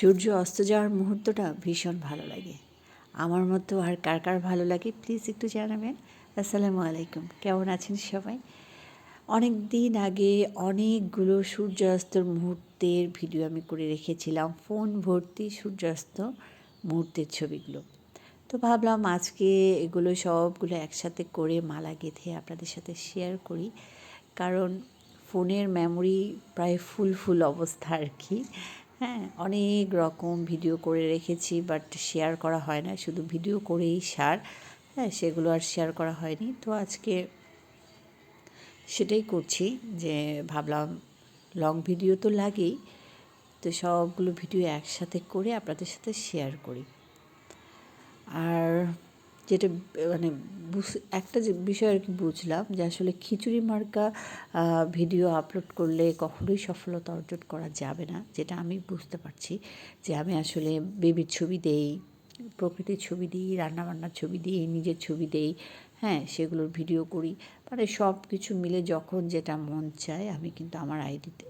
সূর্য অস্ত যাওয়ার মুহূর্তটা ভীষণ ভালো লাগে। আমার মতো আর কার কার ভালো লাগে প্লিজ একটু জানাবেন। আসসালামু আলাইকুম, কেমন আছেন সবাই? অনেক দিন আগে অনেকগুলো সূর্যাস্তর মুহূর্তের ভিডিও আমি করে রেখেছিলাম, ফোন ভর্তি সূর্যাস্ত মুহূর্তের ছবিগুলো। তো ভাবলাম আজকে এগুলো সবগুলো একসাথে করে মালা গেঁথে আপনাদের সাথে শেয়ার করি। কারণ ফোনের মেমোরি প্রায় ফুল ফুল অবস্থা আর কি। হ্যাঁ অনেক রকম ভিডিও করে রেখেছি বাট শেয়ার করা হয় না, শুধু ভিডিও করেই সার হ্যাঁ সেগুলো আর শেয়ার করা হয়নি। তো আজকে সেটাই করছি যে ভাবলাম লং ভিডিও তো লাগেই, তো সবগুলো ভিডিও একসাথে করে আপনাদের সাথে শেয়ার করি। আর যেটা মানে একটা যে বিষয় আর কি বুঝলাম যে আসলে খিচুড়ি মার্কা ভিডিও আপলোড করলে কখনোই সফলতা অর্জন করা যাবে না, যেটা আমি বুঝতে পারছি যে আমি আসলে বেবির ছবি দেই, প্রকৃতির ছবি দিই, রান্নাবান্নার ছবি দিই, নিজের ছবি দেই হ্যাঁ সেগুলোর ভিডিও করি। মানে সব কিছু মিলে যখন যেটা মন চায় আমি কিন্তু আমার আইডিতে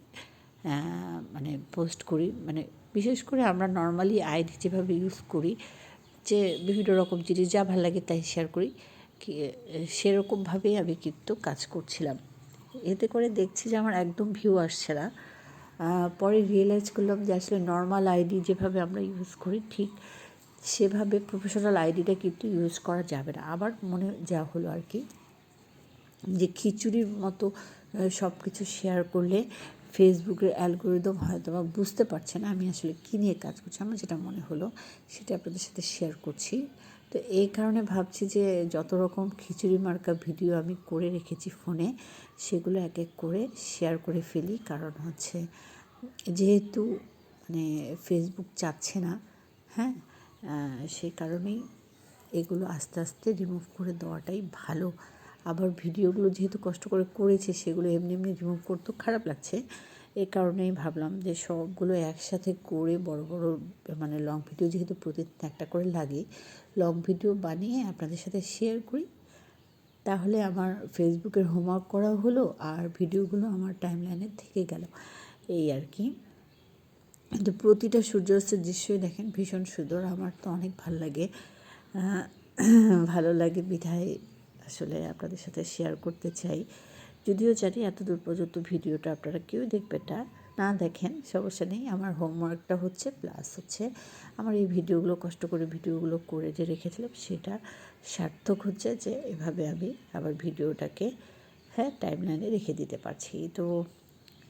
মানে পোস্ট করি। মানে বিশেষ করে আমরা নর্মালি আইডি যেভাবে ইউজ করি, যে বিভিন্ন রকম জিনিস যা ভালো লাগে তাই শেয়ার করি। সেরকমভাবেই আমি কিন্তু কাজ করছিলাম। এতে করে দেখছি যে আমার একদম ভিউ আসছে না। পরে রিয়েলাইজ করলাম যে আসলে নর্মাল আইডি যেভাবে আমরা ইউজ করি, ঠিক সেভাবে প্রফেশনাল আইডিটা কিন্তু ইউজ করা যাবে না। আবার মনে যা হলো আর কি, যে খিচুড়ির মতো সব কিছু শেয়ার করলে ফেসবুকের অ্যালগোরিদম হয়তো বা বুঝতে পারছে না আমি আসলে কী নিয়ে কাজ করছি। আমার যেটা মনে হলো, সেটা আপনাদের সাথে শেয়ার করছি। তো এই কারণে ভাবছি যে যত রকম খিচুড়ি মার্কা ভিডিও আমি করে রেখেছি ফোনে, সেগুলো এক এক করে শেয়ার করে ফেলি। কারণ হচ্ছে যেহেতু মানে ফেসবুক চাচ্ছে না হ্যাঁ? সেই কারণেই এগুলো আস্তে আস্তে রিমুভ করে দেওয়াটাই ভালো। আবার ভিডিওগুলো যেহেতু কষ্ট করে করেছে, সেগুলো এমনি এমনি রিমুভ করতেও খারাপ লাগছে। এই কারণেই ভাবলাম যে সবগুলো একসাথে করে বড় বড় মানে লং ভিডিও যেহেতু প্রতিদিন একটা করে লাগে লং ভিডিও বানিয়ে আপনাদের সাথে শেয়ার করি। তাহলে আমার ফেসবুকের হোমওয়ার্ক করাও হলো আর ভিডিওগুলো আমার টাইম লাইনে থেকে গেল। এই আর কি। কিন্তু প্রতিটা সূর্যাস্তের দৃশ্যই দেখেন ভীষণ সুন্দর, আমার তো অনেক ভালো লাগে। ভালো লাগে বিধায় আসলে আপনাদের সাথে শেয়ার করতে চাই। যদিও জানি এত দূর পর্যন্ত ভিডিওটা আপনারা কেউ দেখবেন না না দেখেন, সমস্যা নেই। আমার হোমওয়ার্কটা হচ্ছে প্লাস হচ্ছে আমার এই ভিডিওগুলো, কষ্ট করে ভিডিওগুলো করে যে রেখেছিলাম, সেটা সার্থক হচ্ছে যে এভাবে আমি আবার ভিডিওটাকে হ্যাঁ টাইম লাইনে রেখে দিতে পারছি। তো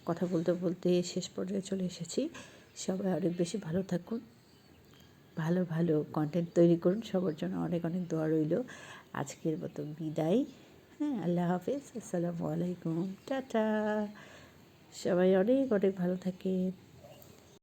কথা বলতে বলতে শেষ পর্যায়ে চলে এসেছি। সবাই অনেক বেশি ভালো থাকুন। ভালো ভালো কন্টেন্ট তৈরি করুন। সবার জন্য অনেক অনেক দোয়া রইল। আজকের মতো বিদায়। হ্যাঁ আল্লাহ হাফিজ আসসালামু আলাইকুম টাটা। সবাই অনেক অনেক ভালো থাকে